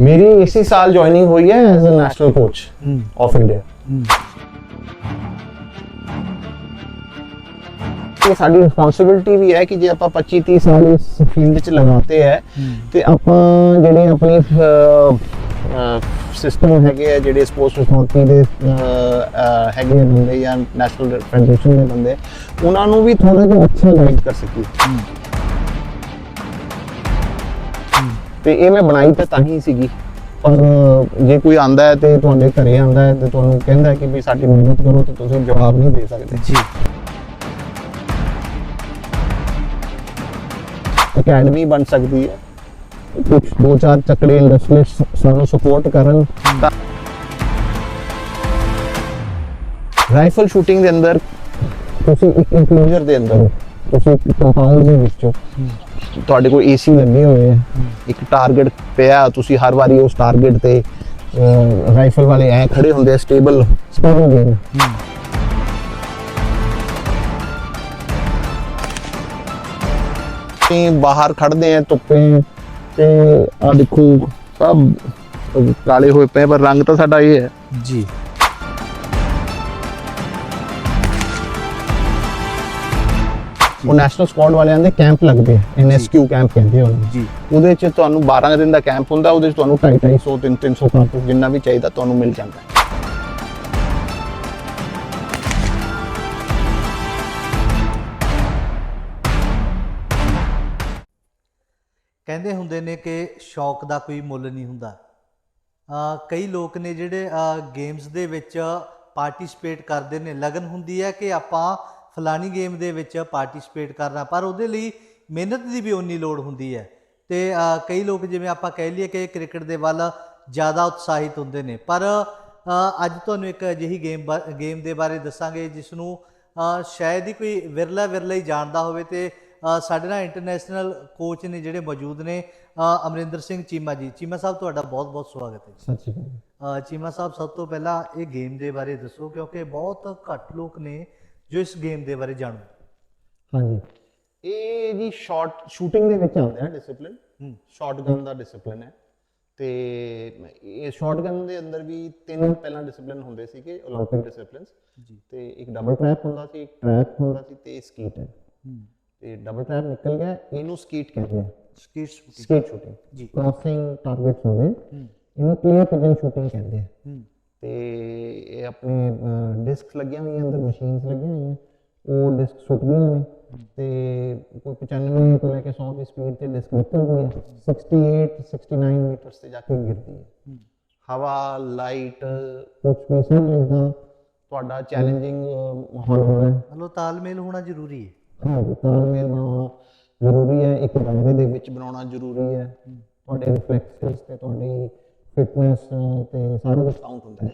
ਮੇਰੀ ਇਸੇ ਸਾਲ ਜੁਆਇਨਿੰਗ ਹੋਈ ਹੈ as a national coach of India ਇਹ ਸਾਡੀ ਰਿਸਪੌਂਸਿਬਿਲਟੀ ਵੀ ਹੈ ਕਿ ਜੇ ਆਪਾਂ 25 30 ਸਾਲ ਇਸ ਫੀਲਡ 'ਚ ਲਗਾਤੇ ਹੈ ਤੇ ਆਪਾਂ ਜਿਹੜੇ ਆਪਣੀ ਸਿਸਟਮ ਹੈਗੇ ਆ ਜਿਹੜੇ ਸਪੋਰਟਸ ਅਥਾਰਟੀ ਦੇ ਅਹ, ਅਹ, ਹੈਗੇ ਆ ਬੰਦੇ ਜਾਂ ਨੈਸ਼ਨਲ ਫੈਡਰੇਸ਼ਨ ਦੇ ਬੰਦੇ ਉਹਨਾਂ ਨੂੰ ਵੀ ਥੋੜਾ ਜਿਹਾ ਅੱਛਾ ਗਾਈਡ ਕਰ ਸਕੀਏ ਤੇ ਇਹ ਮੈਂ ਬਣਾਈ ਤਾਂ ਤਾਂ ਹੀ ਸੀਗੀ। ਪਰ ਜੇ ਕੋਈ ਆਂਦਾ ਹੈ ਤੇ ਤੁਹਾਡੇ ਘਰੇ ਆਂਦਾ ਹੈ ਤੇ ਤੁਹਾਨੂੰ ਕਹਿੰਦਾ ਹੈ ਕਿ ਵੀ ਸਾਡੀ ਮਦਦ ਕਰੋ ਤੇ ਤੁਸੀਂ ਜਵਾਬ ਨਹੀਂ ਦੇ ਸਕਦੇ। ਜੀ। ਅਕੈਡਮੀ ਬਣ ਸਕਦੀ ਹੈ। ਕੁਝ ਦੋ ਚਾਰ ਚੱਕੜੇ ਇੰਡਸਟਰੀਅਲਿਸਟ ਸਾਨੂੰ ਸਪੋਰਟ ਕਰਨ। ਤਾਂ ਰਾਈਫਲ ਸ਼ੂਟਿੰਗ ਦੇ ਅੰਦਰ ਤੁਸੀਂ ਇੱਕ ਇਨਕਲੂਜਰ ਦੇ ਅੰਦਰ ਹੋ। ਤੁਸੀਂ ਇੱਕ ਕੰਪਾਊਂਡ ਦੇ ਵਿੱਚ ਹੋ। ਤੁਹਾਡੇ ਕੋਲ ਏਸੀ ਲੱਗੇ ਹੋਏ ਹੈ। ਇੱਕ ਟਾਰਗੇਟ ਪਿਆ ਤੁਸੀਂ ਹਰ ਵਾਰੀ ਉਸ ਟਾਰਗੇਟ ਤੇ ਰਾਈਫਲ ਵਾਲੇ ਐ ਖੜੇ ਹੁੰਦੇ ਆ ਸਟੇਬਲ ਸਪਾਰਿੰਗ ਗੇਮ ਤੇ ਬਾਹਰ ਖੜਦੇ ਆ ਧੁੱਪੇ ਤੇ ਆ ਦੇਖੋ ਸਭ ਕਾਲੇ ਹੋਏ ਪਏ ਪਰ ਰੰਗ ਤਾਂ ਸਾਡਾ ਇਹ ਹੈ। ਜੀ। ਉਹ ਨੈਸ਼ਨਲ ਸਕੁਆਡ ਵਾਲਿਆਂ ਦੇ ਕੈਂਪ ਲੱਗਦੇ ਆ ਐਨਐਸਕਿਊ ਕੈਂਪ ਕਹਿੰਦੇ ਆ ਉਹਨੂੰ ਜੀ। ਉਹਦੇ ਚ ਤੁਹਾਨੂੰ 12 ਦਿਨ ਦਾ ਕੈਂਪ ਹੁੰਦਾ ਉਹਦੇ ਚ ਤੁਹਾਨੂੰ 250 300 300 ਕਾਰਤੂਸ ਜਿੰਨਾ ਵੀ ਚਾਹੀਦਾ ਤੁਹਾਨੂੰ ਮਿਲ ਜਾਂਦਾ। ਹੈ ਕਹਿੰਦੇ ਹੁੰਦੇ ਨੇ ਕਿ ਸ਼ੌਕ ਦਾ ਕੋਈ ਮੁੱਲ ਨਹੀਂ ਹੁੰਦਾ। ਕਈ ਲੋਕ ਨੇ ਜਿਹੜੇ ਗੇਮਸ ਦੇ ਵਿੱਚ ਪਾਰਟਿਸਿਪੇਟ ਕਰਦੇ ਨੇ। ਲਗਨ ਹੁੰਦੀ ਹੈ ਕਿ ਆਪਾਂ ਫਲਾਨੀ ਗੇਮ ਦੇ ਵਿੱਚ ਪਾਰਟਿਸਿਪੇਟ ਕਰਨਾ ਪਰ ਉਹਦੇ ਲਈ ਮਿਹਨਤ ਦੀ ਵੀ ਉਨੀ ਲੋੜ ਹੁੰਦੀ ਹੈ। ਤੇ ਕਈ ਲੋਕ ਜਿਵੇਂ ਆਪਾਂ ਕਹਿ ਲਈਏ ਕਿ ਕ੍ਰਿਕਟ ਦੇ ਵੱਲ ਜ਼ਿਆਦਾ ਉਤਸ਼ਾਹਿਤ ਹੁੰਦੇ ਨੇ ਪਰ ਅੱਜ ਤੁਹਾਨੂੰ ਇੱਕ ਅਜਿਹੀ ਗੇਮ ਗੇਮ ਦੇ ਬਾਰੇ ਦੱਸਾਂਗੇ ਜਿਸ ਨੂੰ ਸ਼ਾਇਦ ਹੀ ਕੋਈ ਵਿਰਲਾ ਵਿਰਲਾ ਹੀ ਜਾਣਦਾ ਹੋਵੇ ਤੇ ਸਾਡੇ ਨਾਲ ਇੰਟਰਨੈਸ਼ਨਲ ਕੋਚ ਨੇ ਜਿਹੜੇ ਮੌਜੂਦ ਨੇ ਅਮਰਿੰਦਰ ਸਿੰਘ ਚੀਮਾ ਜੀ। ਚੀਮਾ ਸਾਹਿਬ ਤੁਹਾਡਾ ਬਹੁਤ ਬਹੁਤ ਸਵਾਗਤ ਹੈ ਜੀ। ਸੱਚੀ ਗੱਲ ਅ, ਚੀਮਾ ਸਾਹਿਬ ਸਭ ਤੋਂ ਪਹਿਲਾਂ ਇਹ ਗੇਮ ਦੇ ਬਾਰੇ ਦੱਸੋ ਕਿਉਂਕਿ ਬਹੁਤ ਘੱਟ ਲੋਕ ਨੇ ਜੋ ਇਸ ਗੇਮ ਦੇ ਬਾਰੇ ਜਾਣਦੇ ਹਾਂਜੀ ਇਹ ਜੀ ਸ਼ਾਰਟ ਸ਼ੂਟਿੰਗ ਦੇ ਵਿੱਚ ਆਉਂਦਾ ਹੈ ਡਿਸਪਲਿਨ ਹੂੰ ਸ਼ਾਟਗਨ ਦਾ ਡਿਸਪਲਿਨ ਹੈ ਤੇ ਇਹ ਸ਼ਾਟਗਨ ਦੇ ਅੰਦਰ ਵੀ ਤਿੰਨ ਪਹਿਲਾਂ ਡਿਸਪਲਿਨ ਹੁੰਦੇ ਸੀਗੇ 올림픽 ਡਿਸਪਲਿਨਸ ਜੀ ਤੇ ਇੱਕ ਡਬਲ ਟਰੈਪ ਹੁੰਦਾ ਸੀ ਇੱਕ ਟਰੈਕ ਹੁੰਦਾ ਸੀ ਤੇ ਸਕੀਟ ਹੈ ਹੂੰ ਤੇ ਡਬਲ ਟਰੈਪ ਨਿਕਲ ਗਿਆ ਇਹਨੂੰ ਸਕੀਟ ਕਹਿੰਦੇ ਆ ਸਕਿਟ ਸ਼ੂਟਿੰਗ ਸਕੀਟ ਸ਼ੂਟਿੰਗ ਜੀ ਕ੍ਰਾਸਿੰਗ ਟਾਰਗੇਟਸ ਹੁੰਦੇ ਹੂੰ ਇਹਨੂੰ ਕਲੀਅਰ ਪਿਜਨ ਸ਼ੂਟਿੰਗ ਕਹਿੰਦੇ ਆ ਹੂੰ ਤੇ ਇਹ ਆਪਣੇ ਡਿਸਕਸ ਲੱਗੀਆਂ ਹੋਈਆਂ ਅੰਦਰ ਮਸ਼ੀਨਸ ਲੱਗੀਆਂ ਹੋਈਆਂ ਉਹ ਡਿਸਕ ਸੁੱਟਦੀਆਂ ਨੇ ਤੇ ਕੋਈ 95 ਤੋਂ ਲੈ ਕੇ 100 ਦੀ ਸਪੀਡ ਤੇ ਡਿਸਕ ਨਿਕਲਦੀ ਹੈ। 68 69 ਮੀਟਰਸ ਤੇ ਜਾ ਕੇ ਗਿਰਦੀ ਹੈ। ਹਵਾ ਲਾਈਟ ਕੁਝ ਵੀ ਸਭ ਇਸਦਾ ਤੁਹਾਡਾ ਚੈਲੰਜਿੰਗ ਮਾਹੌਲ ਹੋਣਾ ਹੈ। ਮਤਲਬ ਤਾਲਮੇਲ ਹੋਣਾ ਜ਼ਰੂਰੀ ਹੈ। ਹਾਂ ਤਾਲਮੇਲ ਬਣਾਉਣਾ ਜ਼ਰੂਰੀ ਹੈ ਇੱਕ ਕਮਰੇ ਦੇ ਵਿੱਚ ਬਣਾਉਣਾ ਜ਼ਰੂਰੀ ਹੈ। ਤੁਹਾਡੇ ਰਿਫਲੈਕਸਸ ਤੇ ਤੁਹਾਡੀ ਫਿਟਨੈਸ ਤੇ ਸਾਰਾ ਕੁਝ ਕਾਊਂਟ ਹੁੰਦਾ ਹੈ।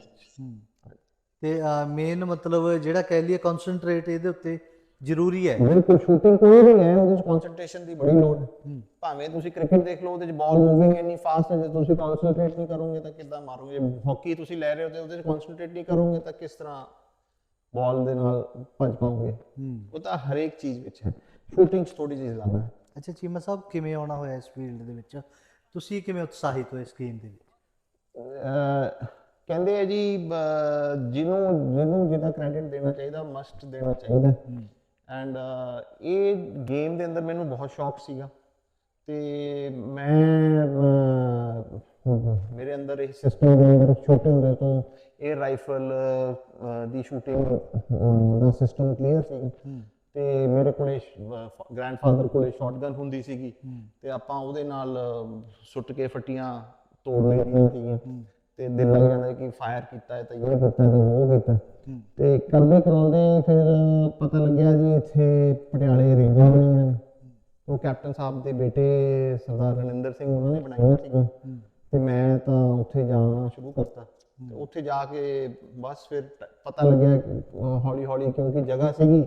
ਤੇ ਮੇਨ ਮਤਲਬ ਜਿਹੜਾ ਕਹਿ ਲਈਏ ਕਨਸੈਂਟਰੇਟ ਇਹਦੇ ਉੱਤੇ ਜ਼ਰੂਰੀ ਹੈ। ਬਿਲਕੁਲ ਸ਼ੂਟਿੰਗ ਕੋਈ ਵੀ ਹੈ ਉਹਦੇ ਵਿੱਚ ਕਨਸੈਂਟ੍ਰੇਸ਼ਨ ਦੀ ਬੜੀ ਲੋੜ ਹੈ। ਹੂੰ। ਭਾਵੇਂ ਤੁਸੀਂ ਕ੍ਰਿਕਟ ਦੇਖ ਲਓ ਉਹਦੇ ਵਿੱਚ ਬਾਲ ਮੂਵਿੰਗ ਇੰਨੀ ਫਾਸਟ ਹੈ ਜੇ ਤੁਸੀਂ ਕਨਸੈਂਟਰੇਟ ਨਹੀਂ ਕਰੋਗੇ ਤਾਂ ਕਿੱਦਾਂ ਮਾਰੋਗੇ? ਹਾਕੀ ਤੁਸੀਂ ਲੈ ਰਹੇ ਹੋ ਤੇ ਉਹਦੇ ਵਿੱਚ ਕਨਸੈਂਟਰੇਟ ਨਹੀਂ ਕਰੋਗੇ ਤਾਂ ਕਿਸ ਤਰ੍ਹਾਂ ਬਾਲ ਦੇ ਨਾਲ ਭੱਜ ਪਾਓਗੇ? ਹੂੰ। ਉਹ ਤਾਂ ਹਰੇਕ ਚੀਜ਼ ਵਿੱਚ ਹੈ। ਸ਼ੂਟਿੰਗ ਥੋੜੀ ਜਿਹੀ ਜ਼ਿਆਦਾ ਹੈ। ਅੱਛਾ ਚੀਮਾ ਸਾਹਿਬ ਕਿਵੇਂ ਆਉਣਾ ਹੋਇਆ ਇਸ ਫੀਲਡ ਦੇ ਵਿੱਚ? ਤੁਸੀਂ ਕਿਵੇਂ ਉਤਸ਼ਾਹਿਤ ਹੋਏ ਇਸ ਗੇਮ ਦੇ ਵਿੱਚ? ਕਹਿੰਦੇ ਆ ਜੀ ਜਿਹਨੂੰ ਜਿਹਨੂੰ ਜਿਹਦਾ ਕ੍ਰੈਡਿਟ ਦੇਣਾ ਚਾਹੀਦਾ ਮਸਟ ਦੇਣਾ ਚਾਹੀਦਾ। ਐਂਡ ਇਹ ਗੇਮ ਦੇ ਅੰਦਰ ਮੈਨੂੰ ਬਹੁਤ ਸ਼ੌਕ ਸੀਗਾ। ਤੇ ਮੈਂ ਮੇਰੇ ਅੰਦਰ ਇਹ ਸਿਸਟਮ ਦੇ ਅੰਦਰ ਛੋਟੇ ਹੁੰਦੇ ਤੋਂ ਇਹ ਰਾਈਫਲ ਦੀ ਸ਼ੂਟਿੰਗ ਦਾ ਸਿਸਟਮ ਕਲੀਅਰ ਸੀ। ਤੇ ਮੇਰੇ ਕੋਲੇ ਗ੍ਰੈਂਡਫਾਦਰ ਕੋਲੇ ਸ਼ਾਟਗਨ ਹੁੰਦੀ ਸੀਗੀ। ਤੇ ਆਪਾਂ ਉਹਦੇ ਨਾਲ ਸੁੱਟ ਕੇ ਫਟੀਆਂ ਤੋੜ ਲਈਆਂ ਸੀਗੀਆਂ ਤੇ ਦਿਲ ਲੱਗ ਜਾਂਦਾ ਕਿ ਫਾਇਰ ਕੀਤਾ ਹੈ ਤਾਂ ਇਹ ਕੀਤਾ ਹੈ। ਤਾਂ ਉਹ ਕੀਤਾ। ਤੇ ਕਰਦੇ ਕਰਾਉਂਦੇ ਫਿਰ ਪਤਾ ਲੱਗਿਆ ਜੀ ਇੱਥੇ ਪਟਿਆਲੇ ਰੇਂਜਾਂ ਬਣੀਆਂ ਨੇ। ਉਹ ਕੈਪਟਨ ਸਾਹਿਬ ਦੇ ਬੇਟੇ ਸਰਦਾਰ ਰਣਿੰਦਰ ਸਿੰਘ ਉਹਨਾਂ ਨੇ ਬਣਾਈਆਂ ਸੀਗੀਆਂ। ਤੇ ਮੈਂ ਤਾਂ ਉੱਥੇ ਜਾਣਾ ਸ਼ੁਰੂ ਕਰਤਾ। ਤੇ ਉੱਥੇ ਜਾ ਕੇ ਬਸ ਫਿਰ ਪਤਾ ਲੱਗਿਆ ਹੌਲੀ ਹੌਲੀ ਕਿਉਂਕਿ ਜਗ੍ਹਾ ਸੀਗੀ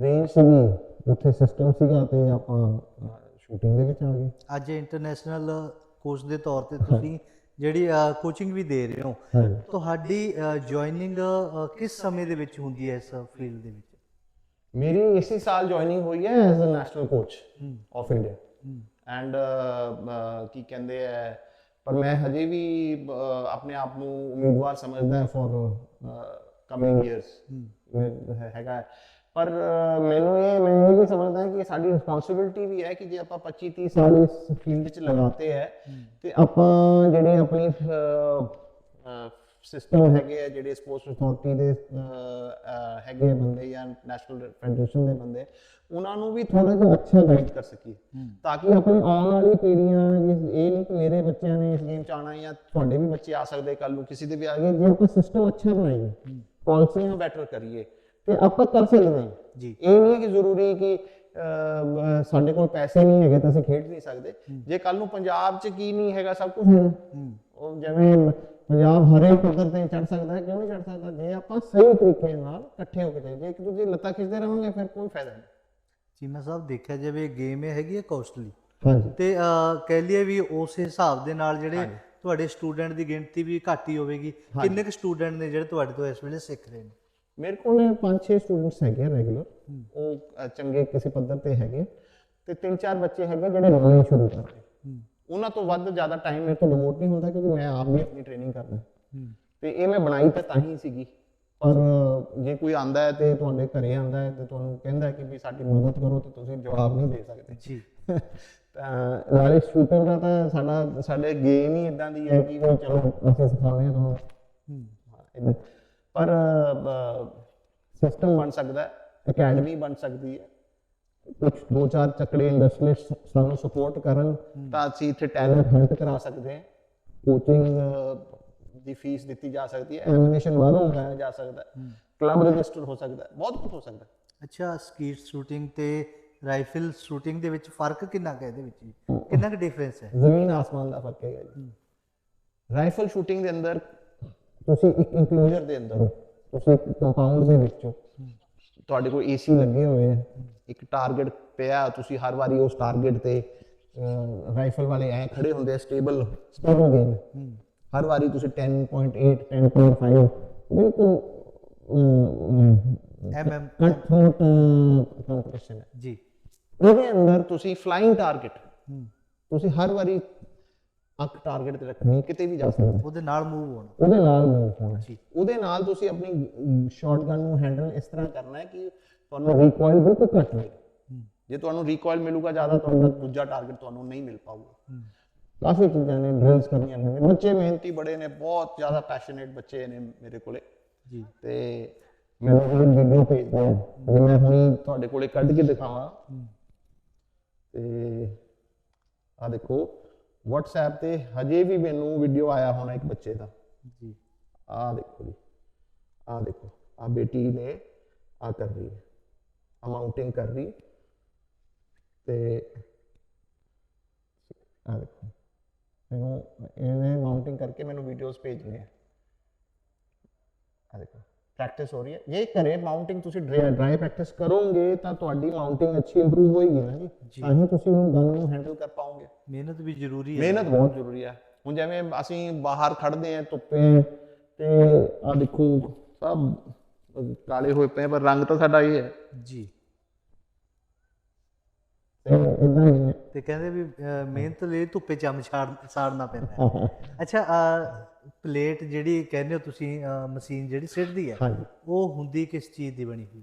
ਰੇਂਜ ਸੀਗੀ ਉੱਥੇ ਸਿਸਟਮ ਸੀਗਾ ਤੇ ਆਪਾਂ ਸ਼ੂਟਿੰਗ ਦੇ ਵਿੱਚ ਆ ਗਏ। ਅੱਜ ਇੰਟਰਨੈਸ਼ਨਲ ਕੋਚ ਦੇ ਤੌਰ ਤੇ ਤੁਸੀਂ ਜਿਹੜੀ ਕੋਚਿੰਗ ਵੀ ਦੇ ਰਹੇ ਹੋ। ਤੁਹਾਡੀ ਜੁਆਇਨਿੰਗ ਕਿਸ ਸਮੇਂ ਦੇ ਵਿੱਚ ਹੁੰਦੀ ਹੈ ਇਸ ਫੀਲਡ ਦੇ ਵਿੱਚ? ਮੇਰੀ ਇਸੇ ਸਾਲ ਜੁਆਇਨਿੰਗ ਹੋਈ ਹੈ as a national coach of India and ਕੀ ਕਹਿੰਦੇ ਆ ਪਰ ਮੈਂ ਹਜੇ ਵੀ ਆਪਣੇ ਆਪ ਨੂੰ ਉਮੀਦਵਾਰ ਸਮਝਦਾ ਫॉर ਕਮਿੰਗ ਇਅਰਸ ਹੈਗਾ ਹੈ। ਪਰ ਮੈਨੂੰ ਇਹ ਮੈਂ ਇਹ ਵੀ ਸਮਝਦਾ ਕਿ ਸਾਡੀ ਰਿਸਪੌਂਸਿਬਿਲਟੀ ਵੀ ਹੈ ਕਿ ਜੇ ਆਪਾਂ 25 30 ਸਾਲ ਇਸ ਫੀਲਡ 'ਚ ਲਗਾਤੇ ਹੈ ਤੇ ਆਪਾਂ ਜਿਹੜੇ ਆਪਣੀ ਸਿਸਟਮ ਹੈਗੇ ਆ ਜਿਹੜੇ ਸਪੋਰਟਸ ਅਥਾਰਟੀ ਦੇ ਹੈਗੇ ਬੰਦੇ ਜਾਂ ਨੈਸ਼ਨਲ ਫੈਡਰੇਸ਼ਨ ਦੇ ਬੰਦੇ ਉਹਨਾਂ ਨੂੰ ਵੀ ਥੋੜਾ ਜਿਹਾ ਅੱਛਾ ਗਾਈਡ ਕਰ ਸਕੀਏ। ਤਾਂ ਕਿ ਆਪਣੀ ਆਉਣ ਵਾਲੀ ਪੀੜ੍ਹੀਆਂ ਇਹ ਨਹੀਂ ਕਿ ਮੇਰੇ ਬੱਚਿਆਂ ਨੇ ਇਸ ਗੇਮ ਚ ਆਉਣਾ ਜਾਂ ਤੁਹਾਡੇ ਵੀ ਬੱਚੇ ਆ ਸਕਦੇ ਕੱਲ ਨੂੰ ਕਿਸੇ ਦੇ ਵੀ ਆ ਗਏ ਜੇ ਆਪਾਂ ਸਿਸਟਮ ਅੱਛਾ ਬਣਾਈਏ ਪਾਲਿਸੀਆਂ ਬੈਟਰ ਕਰੀਏ ਤੇ ਆਪਾਂ ਕਰ ਸਕਦੇ ਹਾਂ। ਜੀ। ਇਹ ਨਹੀਂ ਕਿ ਜ਼ਰੂਰੀ ਕਿ ਸਾਡੇ ਕੋਲ ਪੈਸੇ ਨਹੀਂ ਹੈਗੇ ਤਾਂ ਅਸੀਂ ਖੇਡ ਨਹੀਂ ਸਕਦੇ। ਜੇ ਕੱਲ ਨੂੰ ਪੰਜਾਬ 'ਚ ਕੀ ਨਹੀਂ ਹੈਗਾ ਸਭ ਕੁਝ ਉਹ ਜਿਵੇਂ ਪੰਜਾਬ ਹਰੇ ਪੱਧਰ ਤੇ ਚੜ ਸਕਦਾ ਹੈ ਕਿਉਂ ਨਹੀਂ ਚੜ ਸਕਦਾ? ਜੇ ਆਪਾਂ ਸਹੀ ਤਰੀਕੇ ਨਾਲ ਇਕੱਠੇ ਹੋ ਕੇ ਚੱਲੀਏ ਜੇ ਇੱਕ ਦੂਜੇ ਲੱਤਾਂ ਖਿੱਚਦੇ ਰਹਾਂਗੇ ਫਿਰ ਕੋਈ ਫਾਇਦਾ ਨਹੀਂ। ਚੀਮਾ ਸਾਹਿਬ ਦੇਖਿਆ ਜਾਵੇ ਗੇਮ ਇਹ ਹੈਗੀ ਹੈ ਕੋਸਟਲੀ ਤੇ ਕਹਿ ਲਈਏ ਵੀ ਉਸ ਹਿਸਾਬ ਦੇ ਨਾਲ ਜਿਹੜੇ ਤੁਹਾਡੇ ਸਟੂਡੈਂਟ ਦੀ ਗਿਣਤੀ ਵੀ ਘੱਟ ਹੀ ਹੋਵੇਗੀ। ਕਿੰਨੇ ਕੁ ਸਟੂਡੈਂਟ ਨੇ ਜਿਹੜੇ ਤੁਹਾਡੇ ਤੋਂ ਇਸ ਵੇਲੇ ਸਿੱਖ ਰਹੇ ਨੇ? ਮੇਰੇ ਕੋਲ 5-6 ਸਟੂਡੈਂਟਸ ਹੈਗੇ ਰੈਗੂਲਰ ਉਹ ਚੰਗੇ ਕਿਸੇ ਪੱਧਰ ਤੇ ਹੈਗੇ ਤੇ ਤਿੰਨ ਚਾਰ ਬੱਚੇ ਹੈਗੇ ਜਿਹੜੇ ਨਵੇਂ ਸ਼ੁਰੂ ਕਰ ਰਹੇ ਉਹਨਾਂ ਤੋਂ ਵੱਧ ਜ਼ਿਆਦਾ ਟਾਈਮ ਮੇਰੇ ਤੋਂ ਡਿਵੋਟ ਨਹੀਂ ਹੁੰਦਾ ਕਿਉਂਕਿ ਮੈਂ ਆਪ ਵੀ ਆਪਣੀ ਟ੍ਰੇਨਿੰਗ ਕਰਦਾ। ਤੇ ਇਹ ਮੈਂ ਬਣਾਈ ਤਾਂ ਤਾਂ ਹੀ ਸੀਗੀ। ਪਰ ਜੇ ਕੋਈ ਆਂਦਾ ਹੈ ਤੇ ਤੁਹਾਡੇ ਘਰੇ ਆਂਦਾ ਹੈ ਤੇ ਤੁਹਾਨੂੰ ਕਹਿੰਦਾ ਹੈ ਕਿ ਵੀ ਸਾਡੀ ਮਦਦ ਕਰੋ ਤੇ ਤੁਸੀਂ ਜਵਾਬ ਨਹੀਂ ਦੇ ਸਕਦੇ। ਜੀ। ਤਾਂ ਨਾਲੇ ਸ਼ੂਟਰ ਦਾ ਤਾਂ ਸਾਡਾ ਸਾਡੇ ਗੇਮ ਹੀ ਇਦਾਂ ਦੀ ਹੈ ਕਿ ਵੀ ਚਲੋ ਅਸੀਂ ਸਿਖਾਉਂਦੇ ਹਾਂ ਤੁਹਾਨੂੰ। ਏਦਾਂ। ਪਰ ਸਿਸਟਮ ਬਣ ਸਕਦਾ ਹੈ ਅਕੈਡਮੀ ਬਣ ਸਕਦੀ ਹੈ। ਕੁਝ ਦੋ ਚਾਰ ਚੱਕੜੇ ਇੰਡਸਟਰੀਲਿਸਟ ਸਾਨੂੰ ਸਪੋਰਟ ਕਰਨ ਤਾਂ ਅਸੀਂ ਇੱਥੇ ਟੈਲੈਂਟ ਹੰਟ ਕਰਾ ਸਕਦੇ ਹਾਂ। ਕੋਚਿੰਗ ਦੀ ਫੀਸ ਦਿੱਤੀ ਜਾ ਸਕਦੀ ਹੈ। ਐਨੀਮੇਸ਼ਨ ਬਾਹਰੋਂ ਮੰਗਾਇਆ ਜਾ ਸਕਦਾ ਹੈ। ਕਲੱਬ ਰਜਿਸਟਰ ਹੋ ਸਕਦਾ ਹੈ। ਬਹੁਤ ਕੁਝ ਹੋ ਸਕਦਾ ਹੈ। ਅੱਛਾ ਸਕੀਟ ਸ਼ੂਟਿੰਗ ਤੇ ਰਾਈਫਲ ਸ਼ੂਟਿੰਗ ਦੇ ਵਿੱਚ ਫ਼ਰਕ ਕਿੰਨਾ ਹੈ ਇਹਦੇ ਵਿੱਚ ਕਿੰਨਾ ਕੁ ਡਿਫਰੈਂਸ ਹੈ? ਜ਼ਮੀਨ ਆਸਮਾਨ ਦਾ ਫ਼ਰਕ ਹੈਗਾ ਜੀ। ਰਾਈਫਲ ਸ਼ੂਟਿੰਗ ਦੇ ਅੰਦਰ ਤੁਸੀਂ ਇੱਕ ਇਨਕਲੋਜ਼ਰ ਦੇ ਅੰਦਰ ਹੋ। ਤੁਸੀਂ ਇੱਕ ਕੰਪਾਊਂਡ ਦੇ ਵਿੱਚ ਹੋ। ਤੁਹਾਡੇ ਕੋਲ ਏਸੀ ਲੱਗੇ ਹੋਏ ਆ। ਇੱਕ ਟਾਰਗੇਟ ਪਿਆ ਤੁਸੀਂ ਹਰ ਵਾਰੀ ਉਸ ਟਾਰਗੇਟ ਤੇ ਰਾਈਫਲ ਵਾਲੇ ਐ ਖੜੇ ਹੁੰਦੇ ਆ ਸਟੇਬਲ ਸਟੇਬਲ ਗੇਮ ਹਰ ਵਾਰੀ ਤੁਸੀਂ 10.8 10.5 ਬਿਲਕੁਲ ਐਮਐਮ ਕੱਟ ਥਰੋਟ ਕੰਪੀਟੀਸ਼ਨ ਹੈ। ਜੀ। ਇਹਦੇ ਅੰਦਰ ਤੁਸੀਂ ਫਲਾਈਂਗ ਟਾਰਗੇਟ ਤੁਸੀਂ ਹਰ ਵਾਰੀ ਅੱਖ ਟਾਰਗੇਟ ਤੇ ਰੱਖਣੀ ਕਿਤੇ ਵੀ ਜਾ ਸਕਦਾ ਉਹਦੇ ਨਾਲ ਮੂਵ ਹੋਣਾ। ਉਹਦੇ ਨਾਲ ਮੂਵ ਹੋਣਾ। ਜੀ। ਉਹਦੇ ਨਾਲ ਤੁਸੀਂ ਆਪਣੀ ਸ਼ਾਟਗਨ ਨੂੰ ਹੈਂਡਲ ਇਸ ਤਰ੍ਹਾਂ ਕਰਨਾ ਹੈ ਕਿ ਤੁਹਾਨੂੰ ਰੀਕੋਇਲ ਬਿਲਕੁਲ ਘੱਟ ਮਿਲੇ ਜੇ ਤੁਹਾਨੂੰ ਰੀਕੋਇਲ ਮਿਲੂਗਾ ਜ਼ਿਆਦਾ ਤੁਹਾਨੂੰ ਦੂਜਾ ਟਾਰਗੇਟ ਤੁਹਾਨੂੰ ਨਹੀਂ ਮਿਲ ਪਾਊਗਾ। ਕਾਫੀ ਚੀਜ਼ਾਂ ਨੇ ਡਰਿਲਸ ਕਰਨੀਆਂ ਨੇ। ਬੱਚੇ ਮਿਹਨਤੀ ਬੜੇ ਨੇ ਬਹੁਤ ਜ਼ਿਆਦਾ ਪੈਸ਼ਨੇਟ ਬੱਚੇ ਨੇ ਮੇਰੇ ਕੋਲੇ। ਜੀ। ਤੇ ਮੈਨੂੰ ਕੋਈ ਵੀਡੀਓ ਭੇਜਦੇ ਆ ਜੇ ਮੈਂ ਹੁਣੀ ਤੁਹਾਡੇ ਕੋਲੇ ਕੱਢ ਕੇ ਦਿਖਾਵਾਂ। ਤੇ ਆ ਦੇਖੋ WhatsApp ਤੇ ਹਜੇ ਵੀ ਮੈਨੂੰ ਵੀਡੀਓ ਆਇਆ ਹੋਣਾ ਇੱਕ ਬੱਚੇ ਦਾ। ਜੀ। ਆ ਦੇਖੋ ਜੀ। ਆ ਦੇਖੋ। ਆ ਬੇਟੀ ਨੇ ਆ ਕਰ ਰਹੀ ਹੈ। ਅਮਾਉਂਟਿੰਗ ਕਰ ਰਹੀ ਤੇ ਆ ਦੇਖੋ। ਮੈਨੂੰ ਇਹਨੇ ਮਾਊਂਟਿੰਗ ਕਰਕੇ ਮੈਨੂੰ ਵੀਡੀਓਜ਼ ਭੇਜਣੇ ਆ। ਆ ਦੇਖੋ। ਪ੍ਰੈਕਟਿਸ ਹੋ ਰਹੀ ਹੈ। ਇਹ ਘਰੇ ਮਾਊਂਟਿੰਗ ਤੁਸੀਂ ਡਰਾਈ ਪ੍ਰੈਕਟਿਸ ਕਰੋਗੇ ਤਾਂ ਤੁਹਾਡੀ ਮਾਊਂਟਿੰਗ ਅੱਛੀ ਇੰਪਰੂਵ ਹੋਏਗੀ ਨਾ ਜੀ। ਤਾਂ ਹੀ ਤੁਸੀਂ ਉਹ ਗਨ ਨੂੰ ਹੈਂਡਲ ਕਰ ਪਾਓਗੇ। ਮਿਹਨਤ ਵੀ ਜ਼ਰੂਰੀ ਹੈ। ਮਿਹਨਤ ਬਹੁਤ ਜ਼ਰੂਰੀ ਹੈ। ਹੁਣ ਜਿਵੇਂ ਅਸੀਂ ਬਾਹਰ ਖੜਦੇ ਆਂ ਧੁੱਪੇ ਤੇ ਆ ਦੇਖੋ ਸਭ ਕਾਲੇ ਹੋਏ ਪਏ ਪਰ ਰੰਗ ਤਾਂ ਸਾਡਾ ਇਹ ਹੈ। ਜੀ। ਇਦਾਂ ਨਹੀਂ ਹੈ। ਤੇ ਕਹਿੰਦੇ ਵੀ ਅਹ, ਮਿਹਨਤ ਲਈ ਧੁੱਪੇ ਚਮ ਛਾੜ ਸਾੜਨਾ ਪੈਂਦਾ ਹੈ। ਅੱਛਾ ਪਲੇਟ ਜਿਹੜੀ ਕਹਿੰਦੇ ਹੋ ਤੁਸੀਂ ਮਸ਼ੀਨ ਜਿਹੜੀ ਸਿੱਟਦੀ ਹੈ ਹਾਂਜੀ। ਉਹ ਹੁੰਦੀ ਕਿਸ ਚੀਜ਼ ਦੀ ਬਣੀ ਹੋਈ?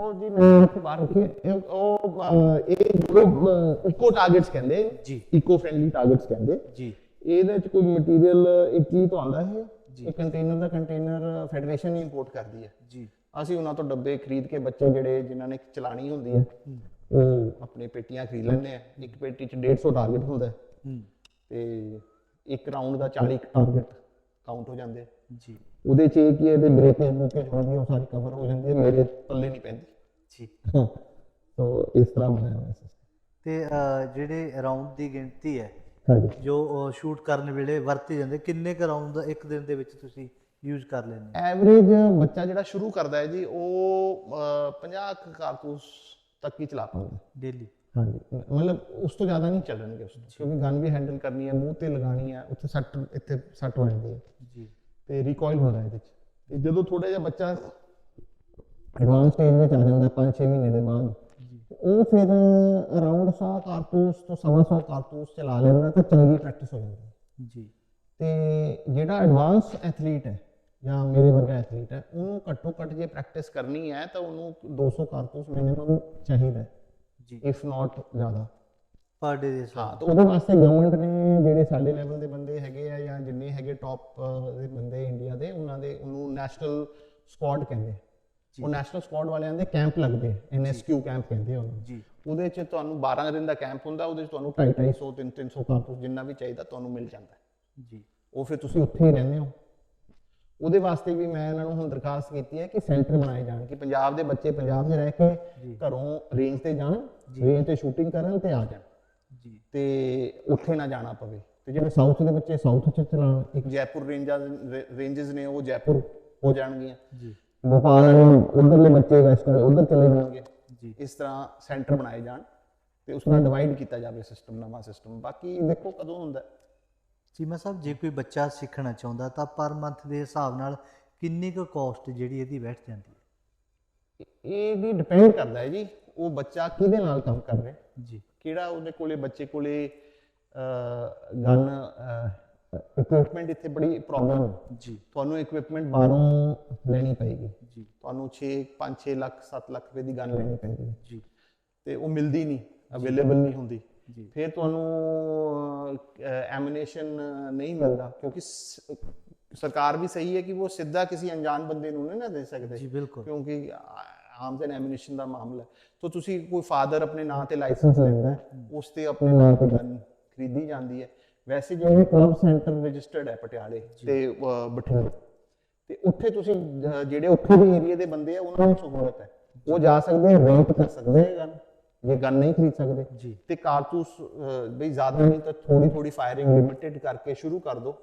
ਉਹ ਜੀ ਮੈਂ ਬਾਹਰ ਰੱਖੀ ਹੈ। ਇਹ ਉਹ ਅਹ, ਇਹ ਇਕੋ ਟਾਰਗੇਟਸ ਕਹਿੰਦੇ। ਜੀ। ਇਕੋ ਫ੍ਰੈਂਡਲੀ ਟਾਰਗੇਟਸ ਕਹਿੰਦੇ। ਜੀ। ਇਹਦੇ ਚ ਕੋਈ ਮਟੀਰੀਅਲ ਇਟਲੀ ਤੋਂ ਆਉਂਦਾ ਹੈ। ਇਹ ਕੰਟੇਨਰ ਦਾ ਕੰਟੇਨਰ ਫੈਡਰੇਸ਼ਨ ਹੀ ਇੰਪੋਰਟ ਕਰਦੀ ਹੈ। ਜੀ। ਅਸੀਂ ਉਹਨਾਂ ਤੋਂ ਡੱਬੇ ਖਰੀਦ ਕੇ ਬੱਚੇ ਜਿਹੜੇ ਜਿਨ੍ਹਾਂ ਨੇ ਚਲਾਣੀ ਹੁੰਦੀ ਹੈ। ਉਹ ਆਪਣੇ ਪੇਟੀਆਂ ਖਰੀਦ ਲੈਂਦੇ ਆ। ਇੱਕ ਪੇਟੀ 'ਚ 150 ਟਾਰਗੇਟ ਹੁੰਦਾ ਤੇ ਇੱਕ ਰਾਉਂਡ ਦਾ 40 ਟਾਰਗੇਟ ਕਾਊਂਟ ਹੋ ਜਾਂਦੇ। ਜੀ। ਉਹਦੇ 'ਚ ਇਹ ਕੀ ਹੈ ਇਹਦੇ ਬ੍ਰੇਕਿੰਗ ਬੁਕਿੰਗ ਹੁੰਦੀ ਹੈ ਉਹ ਸਾਰੀ ਕਵਰ ਹੋ ਜਾਂਦੀ ਹੈ ਮੇਰੇ ਪੱਲੇ ਨਹੀਂ ਪੈਂਦੀ। ਜੀ। ਸੋ ਇਸ ਤਰ੍ਹਾਂ ਬਣਾਇਆ ਹੋਇਆ system। ਤੇ ਜਿਹੜੇ ਰਾਉਂਡ ਦੀ ਗਿਣਤੀ ਹੈ ਜੋ ਸ਼ੂਟ ਕਰਨ ਵੇਲੇ ਵਰਤੇ ਜਾਂਦੇ ਕਿੰਨੇ ਕ ਰਾਉਂਡ ਇੱਕ ਦਿਨ ਦੇ ਵਿੱਚ ਤੁਸੀਂ ਯੂਜ਼ ਕਰ ਲੈਂਦੇ? ਐਵਰੇਜ ਬੱਚਾ ਜਿਹੜਾ ਸ਼ੁਰੂ ਕਰਦਾ ਹੈ ਜੀ ਉਹ ਅਹ, 50 ਕੁ ਕਾਰਤੂਸ ਤੱਕ ਹੀ ਚਲਾ ਪਾਉਂਦਾ ਡੇਲੀ ਹਾਂਜੀ ਮਤਲਬ ਉਸ ਤੋਂ ਜ਼ਿਆਦਾ ਨਹੀਂ ਚੱਲਣਗੇ ਉਸ ਤੋਂ ਕਿਉਂਕਿ ਗਨ ਵੀ ਹੈਂਡਲ ਕਰਨੀ ਹੈ ਮੂੰਹ ਤੇ ਲਗਾਣੀ ਹੈ ਉੱਥੇ ਸੱਟ ਇੱਥੇ ਸੱਟ ਹੋ ਜਾਂਦੀ ਹੈ ਜੀ ਤੇ ਰਿਕੋਇਲ ਹੁੰਦਾ ਇਹਦੇ ਚ ਤੇ ਜਦੋਂ ਥੋੜਾ ਜਿਹਾ ਬੱਚਾ ਐਡਵਾਂਸ ਸਟੇਜ ਵਿੱਚ ਆ ਜਾਂਦਾ 5-6 ਮਹੀਨੇ ਦੇ ਬਾਅਦ ਉਹ ਫਿਰ ਅਰਾਊਂਡ 100 ਕਾਰਤੂਸ ਤੋਂ 125 ਕਾਰਤੂਸ ਚਲਾ ਲੈਂਦਾ ਤਾਂ ਚੰਗੀ ਪ੍ਰੈਕਟਿਸ ਹੋ ਜਾਂਦੀ ਹੈ ਜੀ ਤੇ ਜਿਹੜਾ ਐਡਵਾਂਸ ਐਥਲੀਟ ਹੈ ਜਾਂ ਮੇਰੇ ਵਰਗਾ ਐਥਲੀਟ ਹੈ ਉਹਨੂੰ ਘੱਟੋ ਘੱਟ ਜੇ ਪ੍ਰੈਕਟਿਸ ਕਰਨੀ ਹੈ ਤਾਂ ਉਹਨੂੰ 200 ਕਾਰਤੂਸ ਮਿਨੀਮਮ ਚਾਹੀਦਾ ਹੈ ਜੀ। ਇਫ ਨਾਟ ਜ਼ਿਆਦਾ। ਪਰ ਡੇ ਦੇ ਹਾਂ ਤਾਂ ਉਹਦੇ ਵਾਸਤੇ ਗਵਰਨਮੈਂਟ ਨੇ ਜਿਹੜੇ ਸਾਡੇ ਲੈਵਲ ਦੇ ਬੰਦੇ ਹੈਗੇ ਆ ਜਾਂ ਜਿੰਨੇ ਹੈਗੇ ਟੌਪ ਦੇ ਬੰਦੇ ਇੰਡੀਆ ਦੇ ਉਹਨਾਂ ਦੇ ਉਹਨੂੰ ਨੈਸ਼ਨਲ ਸਕੁਆਡ ਕਹਿੰਦੇ ਆ। ਉਹ ਨੈਸ਼ਨਲ ਸਕੁਆਡ ਵਾਲਿਆਂ ਦੇ ਕੈਂਪ ਲੱਗਦੇ ਐਨਐਸਕਿਊ ਕੈਂਪ ਕਹਿੰਦੇ ਆ ਉਹਨੂੰ। ਜੀ। ਉਹਦੇ 'ਚ ਤੁਹਾਨੂੰ 12 ਦਿਨ ਦਾ ਕੈਂਪ ਹੁੰਦਾ ਉਹਦੇ 'ਚ ਤੁਹਾਨੂੰ 250 300 300 ਕਾਰਤੂਸ ਜਿੰਨਾ ਵੀ ਚਾਹੀਦਾ ਤੁਹਾਨੂੰ ਮਿਲ ਜਾਂਦਾ। ਜੀ। ਉਹ ਫਿਰ ਤੁਸੀਂ ਉੱਥੇ ਹੀ ਰਹਿੰਦੇ ਹੋ। ਉਹਦੇ ਵਾਸਤੇ ਵੀ ਮੈਂ ਇਹਨਾਂ ਨੂੰ ਹੁਣ ਦਰਖਾਸਤ ਕੀਤੀ ਹੈ ਕਿ ਸੈਂਟਰ ਬਣਾਏ ਜਾਣ ਕਿ ਪੰਜਾਬ ਦੇ ਬੱਚੇ ਪੰਜਾਬ 'ਚ ਰਹਿ ਕੇ ਘਰੋਂ ਰੇਂਜ ਤੇ ਜਾਣ ਰੇਂਜ ਤੇ ਸ਼ੂਟਿੰਗ ਕਰਨ ਤੇ ਆ ਜਾਣ। ਜੀ। ਤੇ ਉੱਥੇ ਨਾ ਜਾਣਾ ਪਵੇ। ਤੇ ਜਿਹੜੇ ਸਾਊਥ ਦੇ ਬੱਚੇ ਸਾਊਥ 'ਚ ਚਲਾਉਣ ਇੱਕ ਜੈਪੁਰ ਰੇਂਜਾਂ ਰੇਂਜਸ ਨੇ ਉਹ ਜੈਪੁਰ ਹੋ ਜਾਣਗੀਆਂ। ਜੀ। ਭੋਪਾਲ ਉਧਰਲੇ ਬੱਚੇ ਵੈਸਟਰਨ ਉਧਰ ਚਲੇ ਜਾਣਗੇ। ਜੀ। ਇਸ ਤਰ੍ਹਾਂ ਸੈਂਟਰ ਬਣਾਏ ਜਾਣ ਤੇ ਉਸ ਨਾਲ ਡਿਵਾਈਡ ਕੀਤਾ ਜਾਵੇ ਸਿਸਟਮ ਨਵਾਂ ਸਿਸਟਮ ਬਾਕੀ ਦੇਖੋ ਕਦੋਂ ਹੁੰਦਾ। ਚੀਮਾ ਸਾਹਿਬ ਜੇ ਕੋਈ ਬੱਚਾ ਸਿੱਖਣਾ ਚਾਹੁੰਦਾ ਤਾਂ ਪਰ ਮੰਥ ਦੇ ਹਿਸਾਬ ਨਾਲ ਕਿੰਨੀ ਕੁ ਕਾਸਟ ਜਿਹੜੀ ਇਹਦੀ ਬੈਠ ਜਾਂਦੀ ਹੈ? ਇਹ ਵੀ ਡਿਪੈਂਡ ਕਰਦਾ ਹੈ ਜੀ ਉਹ ਬੱਚਾ ਕਿਹਦੇ ਨਾਲ ਕੰਮ ਕਰ ਰਿਹਾ ਜੀ। ਕਿਹੜਾ ਉਹਦੇ ਕੋਲੇ ਬੱਚੇ ਕੋਲੇ ਗਨ ਇਕਵਿਪਮੈਂਟ ਇੱਥੇ ਬੜੀ ਪ੍ਰੋਬਲਮ ਹੈ। ਜੀ। ਤੁਹਾਨੂੰ ਇਕਵਿਪਮੈਂਟ ਬਾਹਰੋਂ ਲੈਣੀ ਪਏਗੀ। ਜੀ। ਤੁਹਾਨੂੰ 6 5 6 ਲੱਖ 7 ਲੱਖ ਰੁਪਏ ਦੀ ਗਨ ਲੈਣੀ ਪਏਗੀ। ਜੀ। ਤੇ ਉਹ ਮਿਲਦੀ ਨਹੀਂ ਅਵੇਲੇਬਲ ਨਹੀਂ ਹੁੰਦੀ। ਫਿਰ ਤੁਹਾਨੂੰ ਐਮੂਨੇਸ਼ਨ ਨਹੀਂ ਮਿਲਦਾ ਕਿਉਂਕਿ ਸ- ਸਰਕਾਰ ਵੀ ਸਹੀ ਹੈ ਕਿ ਉਹ ਸਿੱਧਾ ਕਿਸੇ ਅਣਜਾਣ ਬੰਦੇ ਨੂੰ ਨਹੀਂ ਨਾ ਦੇ ਸਕਦੇ। ਜੀ ਬਿਲਕੁਲ। ਕਿਉਂਕਿ ਆਰਮਸ ਐਂਡ ਐਮੂਨੇਸ਼ਨ ਦਾ ਮਾਮਲਾ ਹੈ। ਤਾਂ ਤੁਸੀਂ ਕੋਈ ਫਾਦਰ ਆਪਣੇ ਨਾਂ ਤੇ ਲਾਇਸੈਂਸ ਲੈਂਦਾ ਉਸ ਤੇ ਆਪਣੇ ਨਾਂ ਤੇ ਗਨ ਖਰੀਦੀ ਜਾਂਦੀ ਹੈ। ਵੈਸੇ ਜਿਵੇਂ ਕਲੱਬ ਸੈਂਟਰ ਰਜਿਸਟਰਡ ਹੈ ਪਟਿਆਲੇ ਤੇ ਬਠਿੰਡੇ। ਤੇ ਉੱਥੇ ਤੁਸੀਂ ਜਿਹੜੇ ਉੱਥੇ ਦੇ ਏਰੀਆ ਦੇ ਬੰਦੇ ਆ ਉਹਨਾਂ ਨੂੰ ਸਹੂਲਤ ਹੈ। ਉਹ ਜਾ ਸਕਦੇ ਰੈਂਟ ਕਰ ਸਕਦੇ ਹੈ ਗਨ ਨਹੀਂ ਖਰੀਦ ਸਕਦੇ ਜੀ। ਤੇ ਕਾਰਤੂਸ ਬਈ ਜ਼ਿਆਦਾ ਨਹੀਂ ਤਾਂ ਥੋੜੀ ਥੋੜੀ ਫਾਇਰਿੰਗ ਲਿਮਿਟਿਡ ਕਰਕੇ ਸ਼ੁਰੂ ਕਰ ਦਿਓ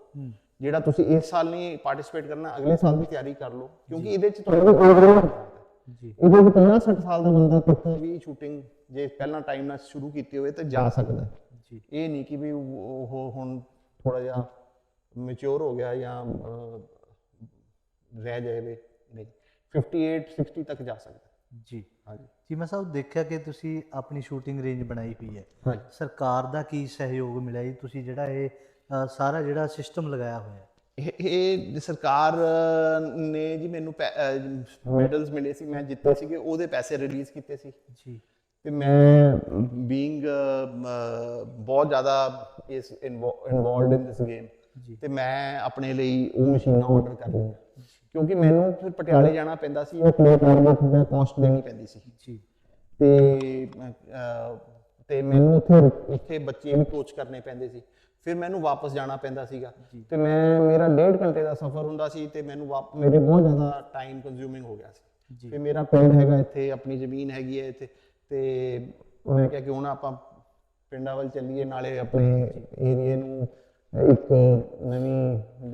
ਜਿਹੜਾ ਤੁਸੀਂ ਇਸ ਸਾਲ ਨਹੀਂ ਪਾਰਟਿਸਿਪੇਟ ਕਰਨਾ ਅਗਲੇ ਸਾਲ ਦੀ ਤਿਆਰੀ ਕਰ ਲਓ। ਕਿਉਂਕਿ ਇਹਦੇ ਚ ਤੁਹਾਨੂੰ ਓਵਰਆਲ ਜੀ। ਇਹਦੇ ਵਿੱਚ 50 60 ਸਾਲ ਦਾ ਬੰਦਾ ਤੱਕ ਵੀ ਸ਼ੂਟਿੰਗ ਜੇ ਪਹਿਲਾਂ ਟਾਈਮ ਨਾਲ ਸ਼ੁਰੂ ਕੀਤੀ ਹੋਵੇ ਤਾਂ ਜਾ ਸਕਦਾ। ਜੀ। ਇਹ ਨਹੀਂ ਕਿ ਵੀ ਉਹ ਹੁਣ ਥੋੜਾ ਜਿਹਾ ਮੈਚੁਰ ਹੋ ਗਿਆ ਜਾਂ ਰਹਿ ਜਾਵੇ ਨਹੀਂ। 58 60 ਤੱਕ ਜਾ ਸਕਦਾ। ਜੀ। ਹਾਂਜੀ। ਜੀ ਮੈਂ ਸਾਹਿਬ ਦੇਖਿਆ ਕਿ ਤੁਸੀਂ ਆਪਣੀ ਸ਼ੂਟਿੰਗ ਰੇਂਜ ਬਣਾਈ ਹੋਈ ਹੈ। ਹਾਂਜੀ। ਸਰਕਾਰ ਦਾ ਕੀ ਸਹਿਯੋਗ ਮਿਲਿਆ ਜੀ? ਤੁਸੀਂ ਜਿਹੜਾ ਇਹ ਅ, ਸਾਰਾ ਜਿਹੜਾ ਸਿਸਟਮ ਲਗਾਇਆ ਹੋਇਆ ਹੈ। ਇਹ ਇਹ ਸਰਕਾਰ ਅਹ, ਨੇ ਜੀ ਮੈਨੂੰ ਮੈਡਲਸ ਮਿਲੇ ਸੀ ਮੈਂ ਜਿੱਤੇ ਸੀਗੇ ਉਹਦੇ ਪੈਸੇ ਰਿਲੀਜ਼ ਕੀਤੇ ਸੀ। ਜੀ। ਤੇ ਮੈਂ ਬੀਇੰਗ ਬਹੁਤ ਜ਼ਿਆਦਾ ਇਸ ਇਨਵੋਲਡ ਇਨ ਦਿਸ ਗੇਮ ਜੀ। ਤੇ ਮੈਂ ਆਪਣੇ ਲਈ ਉਹ ਮਸ਼ੀਨਾਂ ਆਰਡਰ ਕਰ ਲਈਆਂ। ਕਿਉਂਕਿ ਮੈਨੂੰ ਫਿਰ ਪਟਿਆਲੇ ਜਾਣਾ ਪੈਂਦਾ ਸੀ ਉਹ ਪਲੇ ਕਾਰਡ ਦਾ ਕਾਸਟ ਦੇਣੀ ਪੈਂਦੀ ਸੀ। ਜੀ। ਤੇ ਤੇ ਮੈਨੂੰ ਉੱਥੇ ਉੱਥੇ ਬੱਚੇ ਵੀ ਕੋਚ ਕਰਨੇ ਪੈਂਦੇ ਸੀ। ਫਿਰ ਮੈਨੂੰ ਵਾਪਸ ਜਾਣਾ ਪੈਂਦਾ ਸੀਗਾ। ਤੇ ਮੈਂ ਮੇਰਾ ਡੇਢ ਘੰਟੇ ਦਾ ਸਫ਼ਰ ਹੁੰਦਾ ਸੀ ਤੇ ਮੈਨੂੰ ਮੇਰੇ ਬਹੁਤ ਜ਼ਿਆਦਾ ਟਾਈਮ ਕੰਜ਼ਿਊਮਿੰਗ ਹੋ ਗਿਆ ਸੀ। ਤੇ ਮੇਰਾ ਪਿੰਡ ਹੈਗਾ ਇੱਥੇ। ਆਪਣੀ ਜ਼ਮੀਨ ਹੈਗੀ ਹੈ ਇੱਥੇ। ਤੇ ਮੈਂ ਕਿਹਾ ਕਿ ਹੁਣ ਆਪਾਂ ਪਿੰਡਾਂ ਵੱਲ ਚੱਲੀਏ ਨਾਲੇ ਆਪਣੇ ਏਰੀਏ ਨੂੰ ਇੱਕ ਨਵੀਂ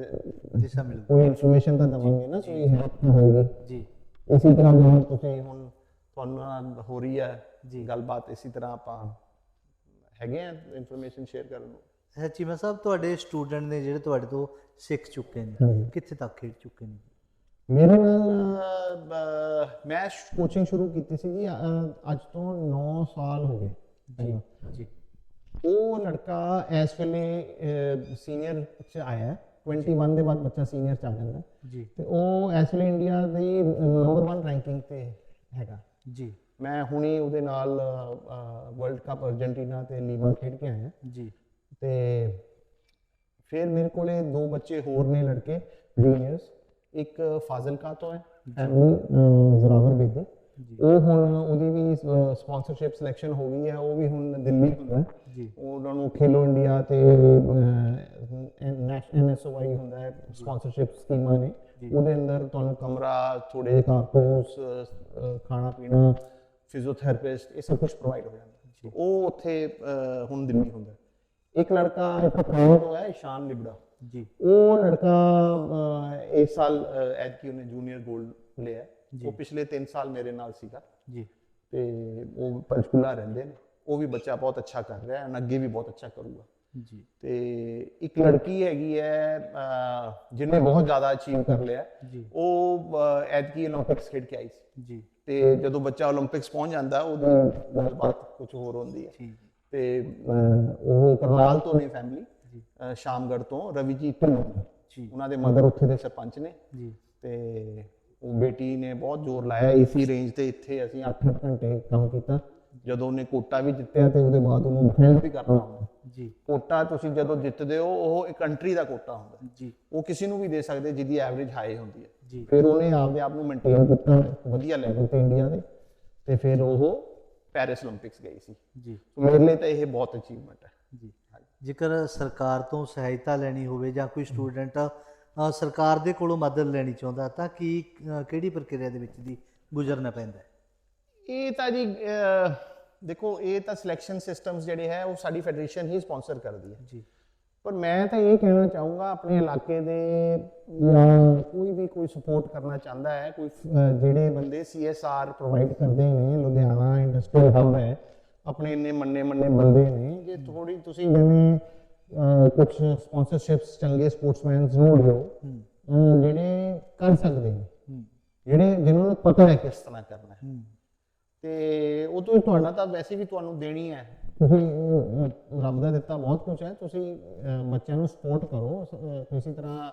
ਦਿਸ਼ਾ ਮਿਲ ਕੋਈ ਇਨਫੋਰਮੇਸ਼ਨ ਤਾਂ ਦਵਾਂਗੇ ਨਾ ਕੋਈ ਹੈਲਪ ਹੋਏਗੀ ਜੀ। ਇਸੇ ਤਰ੍ਹਾਂ ਜਿਵੇਂ ਤੁਸੀਂ ਹੁਣ ਤੁਹਾਨੂੰ ਨਾਲ ਹੋ ਰਹੀ ਹੈ ਜੀ। ਗੱਲਬਾਤ ਇਸੇ ਤਰ੍ਹਾਂ ਆਪਾਂ ਹੈਗੇ ਆ ਇਨਫੋਰਮੇਸ਼ਨ ਸ਼ੇਅਰ ਕਰਨ ਨੂੰ। ਅੱਛਾ ਚੀਮਾ ਸਾਹਿਬ ਤੁਹਾਡੇ ਸਟੂਡੈਂਟ ਨੇ ਜਿਹੜੇ ਤੁਹਾਡੇ ਤੋਂ ਸਿੱਖ ਚੁੱਕੇ ਨੇ। ਕਿੱਥੇ ਤੱਕ ਖੇਡ ਚੁੱਕੇ ਨੇ? ਮੇਰੇ ਨਾਲ ਮੈਂ ਕੋਚਿੰਗ ਸ਼ੁਰੂ ਕੀਤੀ ਸੀ ਜੀ ਅੱਜ ਤੋਂ 9 ਸਾਲ ਹੋ ਗਏ। ਜੀ। ਉਹ ਲੜਕਾ ਇਸ ਵੇਲੇ ਸੀਨੀਅਰ ਚ ਆਇਆ ਹੈ। 21 ਦੇ ਬਾਅਦ ਬੱਚਾ ਸੀਨੀਅਰ ਚ ਆ ਜਾਂਦਾ ਜੀ। ਤੇ ਉਹ ਇਸ ਵੇਲੇ ਇੰਡੀਆ ਦੀ ਨੰਬਰ 1 ਰੈਂਕਿੰਗ ਤੇ ਹੈਗਾ। ਜੀ। ਮੈਂ ਹੁਣੇ ਉਹਦੇ ਨਾਲ ਵਰਲਡ ਕੱਪ ਅਰਜنٹੀਨਾ ਤੇ ਲੀਵਾ ਖੇਡ ਕੇ ਆਇਆ। ਜੀ। ਤੇ ਫਿਰ ਮੇਰੇ ਕੋਲੇ ਦੋ ਬੱਚੇ ਹੋਰ ਨੇ ਲੜਕੇ ਜੂਨੀਅਰਸ ਇੱਕ ਫਾਜ਼ਲ ਕਾ ਤੋਂ ਹੈ ਜ਼ਰਾਵਰ ਬੇਦੀ। ਉਹ ਹੁਣ ਉਹਦੀ ਵੀ ਸਪਾਂਸਰਸ਼ਿਪ ਸਿਲੈਕਸ਼ਨ ਹੋ ਗਈ ਹੈ ਉਹ ਵੀ ਹੁਣ ਦਿੱਲੀ ਹੁੰਦਾ ਹੈ। ਜੀ। ਉਹਨਾਂ ਨੂੰ ਖੇਲੋ ਇੰਡੀਆ ਤੇ ਐਨਐਸਓਆਈ ਹੁੰਦਾ ਹੈ ਸਪਾਂਸਰਸ਼ਿਪ ਸਕੀਮਾਂ ਨੇ। ਉਹਦੇ ਅੰਦਰ ਤੁਹਾਨੂੰ ਕਮਰਾ ਥੋੜੇ ਅਹ, ਖਾਣਾ ਪੀਣਾ ਫਿਜ਼ੀਓਥੈਰੇਪਿਸਟ ਇਹ ਸਭ ਕੁਝ ਪ੍ਰੋਵਾਈਡ ਹੋ ਜਾਂਦਾ। ਉਹ ਉੱਥੇ ਹੁਣ ਦਿੱਲੀ ਹੁੰਦਾ। ਇੱਕ ਲੜਕਾ ਇੱਥੇ ਫਰਾਂਸ ਤੋਂ ਹੈ ਇਸ਼ਾਨ ਲਿਬੜਾ। ਜੀ। ਉਹ ਲੜਕਾ ਇਸ ਸਾਲ ਐਤਕੀ ਉਹਨੇ ਜੂਨੀਅਰ 골ਡ ਲਿਆ। ਉਹ ਪਿਛਲੇ 3 ਸਾਲ ਮੇਰੇ ਨਾਲ ਸੀਗਾ। ਜੀ। ਤੇ ਉਹ ਪੰਚਕੂਲਾ ਰਹਿੰਦੇ ਨੇ। ਉਹ ਵੀ ਬੱਚਾ ਬਹੁਤ ਅੱਛਾ ਕਰ ਰਿਹਾ ਹੈ ਅੱਗੇ ਵੀ ਬਹੁਤ ਅੱਛਾ ਕਰੂਗਾ। ਜੀ। ਤੇ ਇੱਕ ਲੜਕੀ ਹੈਗੀ ਹੈ ਜਿਹਨੇ ਬਹੁਤ ਜ਼ਿਆਦਾ ਅਚੀਵ ਕਰ ਲਿਆ ਉਹ ਐਤਕੀ 올림픽ਸ ਖੇਡ ਕੇ ਆਈ ਸੀ। ਜੀ। ਤੇ ਜਦੋਂ ਬੱਚਾ 올림픽ਸ ਪਹੁੰਚ ਜਾਂਦਾ ਉਹਦੀ ਬਾਤ ਕੁਝ ਹੋਰ ਹੁੰਦੀ ਹੈ। ਤੇ ਉਹ ਕਰਨਾਲ ਤੋਂ ਨੇ ਫੈਮਿਲੀ ਸ਼ਾਮਗੜ ਤੋਂ ਰਵੀਜੀਤ ਜੀ ਉਹਨਾਂ ਦੇ ਮਦਰ ਉੱਥੇ ਦੇ ਸਰਪੰਚ ਨੇ। ਜੀ। ਤੇ ਬੇਟੀ ਨੇ ਬਹੁਤ ਜ਼ੋਰ ਲਾਇਆ ਇਸੀ ਰੇਂਜ ਤੇ ਇੱਥੇ ਅਸੀਂ 8 ਘੰਟੇ ਕੰਮ ਕੀਤਾ। ਜਦੋਂ ਉਹਨੇ ਕੋਟਾ ਵੀ ਜਿੱਤਿਆ ਤੇ ਉਹਦੇ ਬਾਅਦ ਉਹਨੂੰ ਫੀਲਡ ਵੀ ਕਰਨਾ ਹੁੰਦਾ। ਜੀ। ਕੋਟਾ ਤੁਸੀਂ ਜਦੋਂ ਜਿੱਤਦੇ ਹੋ ਉਹ ਇੱਕ ਕੰਟਰੀ ਦਾ ਕੋਟਾ ਹੁੰਦਾ। ਜੀ। ਉਹ ਕਿਸੇ ਨੂੰ ਵੀ ਦੇ ਸਕਦੇ ਜਿਹਦੀ ਐਵਰੇਜ ਹਾਈ ਹੁੰਦੀ ਹੈ। ਜੀ। ਫਿਰ ਉਹਨੇ ਆਪਦੇ ਆਪ ਨੂੰ ਮੇਨਟੇਨ ਕੀਤਾ। ਵਧੀਆ ਲੈਵਲ ਤੇ ਇੰਡੀਆ ਦੇ। ਤੇ ਫਿਰ ਉਹ ਪੈਰਿਸ 올림픽ਸ। ਗਈ ਸੀ ਜੀ ਮੇਰੇ ਲਈ ਤਾਂ ਇਹ ਬਹੁਤ ਅਚੀਵਮੈਂਟ ਹੈ। ਜੀ। ਜੇਕਰ ਸਰਕਾਰ ਤੋਂ ਸਹਾਇਤਾ ਲੈਣੀ ਹੋਵੇ ਜਾਂ ਕੋਈ ਸਟੂਡੈਂਟ ਸਰਕਾਰ ਦੇ ਕੋਲੋਂ ਮਦਦ ਲੈਣੀ ਚਾਹੁੰਦਾ ਤਾਂ ਕੀ ਕਿਹੜੀ ਪ੍ਰਕਿਰਿਆ ਦੇ ਵਿੱਚ ਦੀ ਗੁਜ਼ਰਨਾ ਪੈਂਦਾ ਇਹ ਤਾਂ ਜੀ ਦੇਖੋ ਇਹ ਤਾਂ ਸਿਲੈਕਸ਼ਨ ਸਿਸਟਮਸ ਜਿਹੜੇ ਹੈ ਉਹ ਸਾਡੀ ਫੈਡਰੇਸ਼ਨ ਹੀ ਸਪਾਂਸਰ ਕਰਦੀ ਹੈ। ਜੀ। ਪਰ ਮੈਂ ਤਾਂ ਇਹ ਕਹਿਣਾ ਚਾਹੂੰਗਾ ਆਪਣੇ ਇਲਾਕੇ ਦੇ ਜਾਂ ਕੋਈ ਵੀ ਕੋਈ ਸਪੋਰਟ ਕਰਨਾ ਚਾਹੁੰਦਾ ਹੈ ਕੋਈ ਜਿਹੜੇ ਬੰਦੇ ਸੀਐਸਆਰ ਪ੍ਰੋਵਾਈਡ ਕਰਦੇ ਨੇ ਲੁਧਿਆਣਾ ਇੰਡਸਟਰੀਅਲ ਹੱਬ ਹੈ ਆਪਣੇ ਇੰਨੇ ਮੰਨੇ ਮੰਨੇ ਬੰਦੇ ਨੇ ਜੇ ਥੋੜੀ ਤੁਸੀਂ ਜਿਵੇਂ ਕੁਝ ਸਪਾਂਸਰਸ਼ਿਪਸ ਚੰਗੇ ਸਪੋਰਟਸਮੈਨਸ ਨੂੰ ਦਿਓ ਜਿਹੜੇ ਕਰ ਸਕਦੇ ਨੇ। ਜਿਹੜੇ ਜਿਨ੍ਹਾਂ ਨੂੰ ਪਤਾ ਹੈ ਕਿਸ ਤਰ੍ਹਾਂ ਕਰਨਾ ਹੈ। ਤੇ ਉਹ ਤੋਂ ਤੁਹਾਡਾ ਤਾਂ ਵੈਸੇ ਵੀ ਤੁਹਾਨੂੰ ਦੇਣੀ ਹੈ। ਤੁਸੀਂ ਰੱਬ ਦਾ ਦਿੱਤਾ ਬਹੁਤ ਕੁਝ ਹੈ। ਤੁਸੀਂ ਬੱਚਿਆਂ ਨੂੰ ਸਪੋਰਟ ਕਰੋ। ਕਿਸੇ ਤਰ੍ਹਾਂ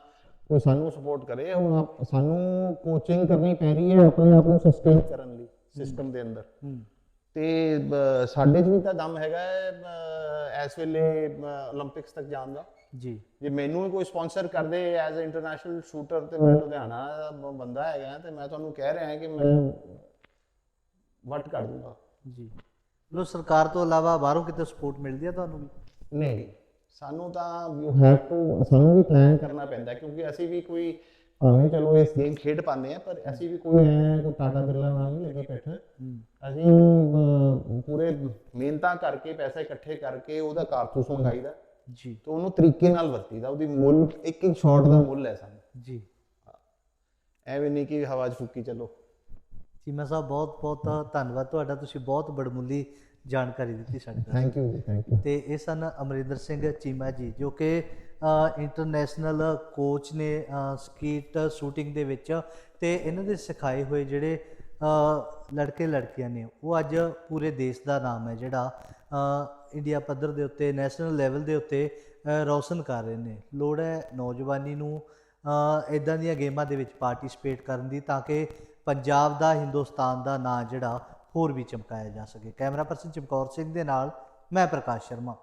ਕੋਈ ਸਾਨੂੰ ਸਪੋਰਟ ਕਰੇ ਹੁਣ ਸਾਨੂੰ ਕੋਚਿੰਗ ਕਰਨੀ ਪੈ ਰਹੀ ਹੈ ਆਪਣੇ ਆਪ ਨੂੰ ਸਸਟੇਨ ਕਰਨ ਲਈ ਸਿਸਟਮ ਦੇ ਅੰਦਰ। ਹੂੰ। ਤੇ ਸਾਡੇ 'ਚ ਵੀ ਦਮ ਹੈਗਾ ਇਸ ਵੇਲੇ 올림픽ਸ ਤੱਕ ਜਾਣ ਦਾ। ਜੀ। ਜੇ ਮੈਨੂੰ ਕੋਈ ਸਪான்ਸਰ ਕਰਦੇ ਐਜ਼ ਅ ਇੰਟਰਨੈਸ਼ਨਲ ਸ਼ੂਟਰ ਤੇ ਮੈਂ ਲੁਧਿਆਣਾ ਬੰਦਾ ਹੈਗਾ ਤੇ ਮੈਂ ਤੁਹਾਨੂੰ ਕਹਿ ਰਿਹਾ ਕਿ ਮੈਂ ਵਟ ਕਰ ਦੂੰਗਾ। ਜੀ। ਲੋ ਸਰਕਾਰ ਤੋਂ ਇਲਾਵਾ ਬਾਹਰੋਂ ਕਿਤੇ ਸਪੋਰਟ ਮਿਲਦੀ ਹੈ ਤੁਹਾਨੂੰ ਨਹੀਂ। ਸਾਨੂੰ ਤਾਂ ਯੂ ਹੈਵ ਟੂ ਸਾਨੂੰ ਵੀ ਪਲਾਨ ਕਰਨਾ ਪੈਂਦਾ ਕਿਉਂਕਿ ਅਸੀਂ ਵੀ ਕੋਈ ਭਾਵੇਂ ਚਲੋ ਇਸ ਗੇਮ ਖੇਡ ਪਾਉਂਦੇ ਆ ਪਰ ਅਸੀਂ ਵੀ ਕੋਈ ਐ ਕੋਈ ਟਾਟਾ ਬਿਰਲਾ ਨਾਲ ਨਹੀਂ ਲੱਗੇ ਬੈਠੇ। ਅਸੀਂ ਪੂਰੇ ਮਿਹਨਤਾਂ ਕਰਕੇ ਪੈਸੇ ਇਕੱਠੇ ਕਰਕੇ ਉਹਦਾ ਕਾਰਤੂਸ ਮੰਗਾਈਦਾ। ਜੀ। ਤੇ ਉਹਨੂੰ ਤਰੀਕੇ ਨਾਲ ਵਰਤੀਦਾ ਉਹਦੀ ਮੁੱਲ ਇੱਕ ਇੱਕ ਸ਼ਾਟ ਦਾ ਮੁੱਲ ਹੈ ਸਾਨੂੰ। ਜੀ। ਐਵੇਂ ਨਹੀਂ ਕਿ ਹਵਾ 'ਚ ਫੁੱਕੀ ਚੱਲੋ। ਚੀਮਾ ਸਾਹਿਬ ਬਹੁਤ ਬਹੁਤ ਧੰਨਵਾਦ ਤੁਹਾਡਾ ਤੁਸੀਂ ਬਹੁਤ ਬੜਮੁੱਲੀ ਜਾਣਕਾਰੀ ਦਿੱਤੀ ਸਾਡੇ ਨਾਲ ਥੈਂਕ ਯੂ ਜੀ ਥੈਂਕ ਯੂ ਤੇ ਇਹ ਸਨ ਅਮਰਿੰਦਰ ਸਿੰਘ ਚੀਮਾ ਜੀ ਜੋ ਕਿ ਇੰਟਰਨੈਸ਼ਨਲ ਕੋਚ ਨੇ ਸਕੀਟ ਸ਼ੂਟਿੰਗ ਦੇ ਵਿੱਚ ਤੇ ਇਹਨਾਂ ਦੇ ਸਿਖਾਏ ਹੋਏ ਜਿਹੜੇ ਲੜਕੇ ਲੜਕੀਆਂ ਨੇ, ਉਹ ਅੱਜ ਪੂਰੇ ਦੇਸ਼ ਦਾ ਨਾਮ ਹੈ ਜਿਹੜਾ ਇੰਡੀਆ ਪੱਧਰ ਦੇ ਉੱਤੇ ਨੈਸ਼ਨਲ ਲੈਵਲ ਦੇ ਉੱਤੇ ਰੌਸ਼ਨ ਕਰ ਰਹੇ ਨੇ। ਲੋੜ ਹੈ ਨੌਜਵਾਨੀ ਨੂੰ ਇਦਾਂ ਦੀਆਂ ਗੇਮਾਂ ਦੇ ਵਿੱਚ ਪਾਰਟਿਸਿਪੇਟ ਕਰਨ ਦੀ ਤਾਂ ਕਿ ਪੰਜਾਬ ਦਾ, ਹਿੰਦੁਸਤਾਨ ਦਾ ਨਾਂ ਜਿਹੜਾ ਹੋਰ ਵੀ ਚਮਕਾਇਆ ਜਾ ਸਕੇ। ਕੈਮਰਾ ਪਰਸਨ ਚਮਕੌਰ ਸਿੰਘ ਦੇ ਨਾਲ, ਮੈਂ ਪ੍ਰਕਾਸ਼ ਸ਼ਰਮਾ।